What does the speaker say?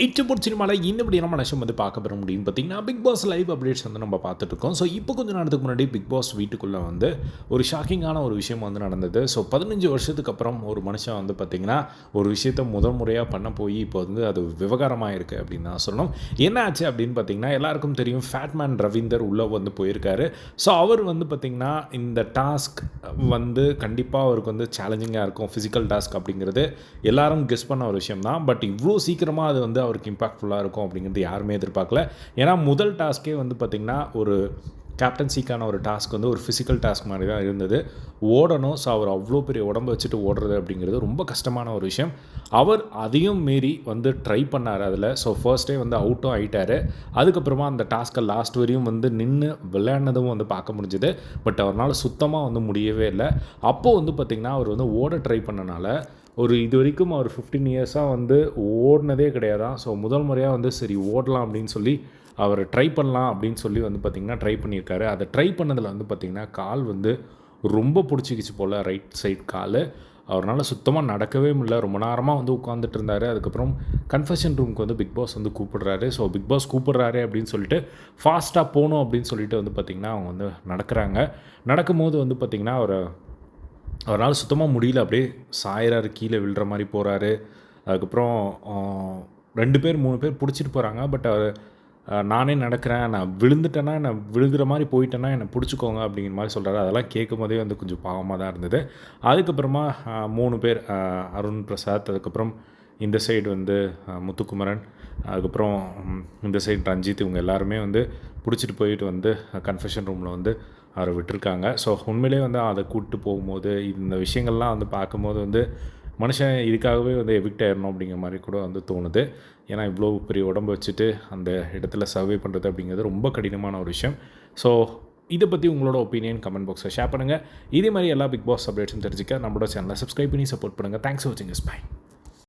இச்சப்போட் சினிமாவில் இன்னும் நம்ம நிஷம் வந்து பார்க்க பெற முடியும்னு பார்த்தீங்கன்னா பிக் பாஸ் லைவ் அப்டேட்ஸ் வந்து நம்ம பார்த்துட்ருக்கோம் ஸோ இப்போ கொஞ்சம் நேரத்துக்கு முன்னாடி பிக் பாஸ் வீட்டுக்குள்ளே வந்து ஒரு ஷாக்கிங்கான ஒரு விஷயம் வந்து நடந்தது. ஸோ பதினஞ்சு வருஷத்துக்கு அப்புறம் ஒரு மனுஷன் வந்து பார்த்திங்கன்னா ஒரு விஷயத்தை முதல் முறையாக பண்ண போய் இப்போ வந்து அது விவகாரமாக இருக்குது அப்படின்னு தான் சொல்லணும். என்ன ஆச்சு அப்படின்னு பார்த்தீங்கன்னா எல்லாருக்கும் தெரியும் ஃபேட்மேன் ரவீந்தர் உள்ளே வந்து போயிருக்காரு. ஸோ அவர் வந்து பார்த்திங்கன்னா இந்த டாஸ்க் வந்து கண்டிப்பாக அவருக்கு வந்து சேலஞ்சிங்காக இருக்கும். ஃபிசிக்கல் டாஸ்க் அப்படிங்கிறது எல்லாரும் கெஸ் பண்ண ஒரு விஷயம் தான். பட் இவ்வளோ சீக்கிரமாக அது வந்து அவருக்கு இம்பாக்ட்ஃபுல்லாக இருக்கும் அப்படிங்கிறது யாருமே எதிர்பார்க்கல. ஏன்னா முதல் டாஸ்க்கே வந்து பார்த்திங்கன்னா ஒரு கேப்டன்சிக்கான ஒரு டாஸ்க் வந்து ஒரு ஃபிசிக்கல் டாஸ்க் மாதிரி தான் இருந்தது. ஓடணும். ஸோ அவர் அவ்வளோ பெரிய உடம்பு வச்சுட்டு ஓடுறது அப்படிங்கிறது ரொம்ப கஷ்டமான ஒரு விஷயம். அவர் அதையும் மீறி வந்து ட்ரை பண்ணார் அதில். ஸோ ஃபர்ஸ்டே வந்து அவுட்டும் ஆகிட்டார் அதுக்கப்புறமா அந்த டாஸ்க்கை லாஸ்ட் வரையும் வந்து நின்று விளையாடினதும் வந்து பார்க்க முடிஞ்சுது. பட் அவரால் சுத்தமாக வந்து முடியவே இல்லை. அப்போது வந்து பார்த்திங்கன்னா அவர் வந்து ஓட ட்ரை பண்ணனால ஒரு இது வரைக்கும் அவர் ஃபிஃப்டீன் இயர்ஸாக வந்து ஓடினதே கிடையாதான் ஸோ முதல் முறையாக வந்து சரி ஓடலாம் அப்படின்னு சொல்லி அவர் ட்ரை பண்ணலாம் அப்படின்னு சொல்லி வந்து பார்த்திங்கன்னா ட்ரை பண்ணியிருக்காரு. அதை ட்ரை பண்ணதில் வந்து பார்த்திங்கன்னா கால் வந்து ரொம்ப பிடிச்சிக்கிச்சு போல் ரைட் சைட் கால். அவரால் சுத்தமாக நடக்கவே முடியல. ரொம்ப நேரமாக வந்து உட்காந்துட்டு இருந்தார். அதுக்கப்புறம் கன்ஃபெஷன் ரூமுக்கு வந்து பிக் பாஸ் வந்து கூப்பிடுறாரு. ஸோ பிக் பாஸ் கூப்பிடுறாரு அப்படின்னு சொல்லிட்டு ஃபாஸ்ட்டாக போகணும் அப்படின்னு சொல்லிட்டு வந்து பார்த்திங்கன்னா அவங்க வந்து நடக்கிறாங்க. நடக்கும்போது வந்து பார்த்திங்கன்னா அவரை அவரால் சுத்தமாக முடியல. அப்படியே சாயிறாரு கீழே விழுற மாதிரி போகிறாரு அதுக்கப்புறம் ரெண்டு பேர் மூணு பேர் பிடிச்சிட்டு போகிறாங்க பட் அவர் நானே நடக்கிறேன். நான் விழுந்துட்டேன்னா நான் விழுகிற மாதிரி போயிட்டேன்னா என்னை பிடிச்சிக்கோங்க அப்படிங்கிற மாதிரி சொல்கிறாரு அதெல்லாம் கேட்கும் போதே வந்து கொஞ்சம் பாவமாக தான் இருந்தது. அதுக்கப்புறமா மூணு பேர் அருண் பிரசாத் அதுக்கப்புறம் இந்த சைடு வந்து முத்துக்குமரன் அதுக்கப்புறம் இந்த சைடு ரஞ்சித் இவங்க எல்லாருமே வந்து பிடிச்சிட்டு போயிட்டு வந்து கன்ஃபெஷன் ரூமில் வந்து அவரை விட்டுருக்காங்க. ஸோ உண்மையிலே வந்து அதை கூப்பிட்டு போகும்போது இந்த விஷயங்கள்லாம் வந்து பார்க்கும்போது வந்து மனுஷன் இதுக்காகவே வந்து எவிக்ட் ஆயிடணும் அப்படிங்கிற மாதிரி கூட வந்து தோணுது. ஏன்னா இவ்வளோ பெரிய உடம்பு வச்சுட்டு அந்த இடத்துல சர்வே பண்ணுறது அப்படிங்கிறது ரொம்ப கடினமான ஒரு விஷயம். ஸோ இதை பற்றி உங்களோட ஒப்பீனியன் கமெண்ட் பாக்ஸில் ஷேர் பண்ணுங்கள் இதே மாதிரி எல்லா பிக் பாஸ் அப்டேட்ஸும் தெரிஞ்சுக்க நம்மளோட சேனலை சப்ஸ்கிரைப் பண்ணி சப்போர்ட் பண்ணுங்கள் தேங்க்ஸ் ஃபார் வாட்சிங் இஸ் பை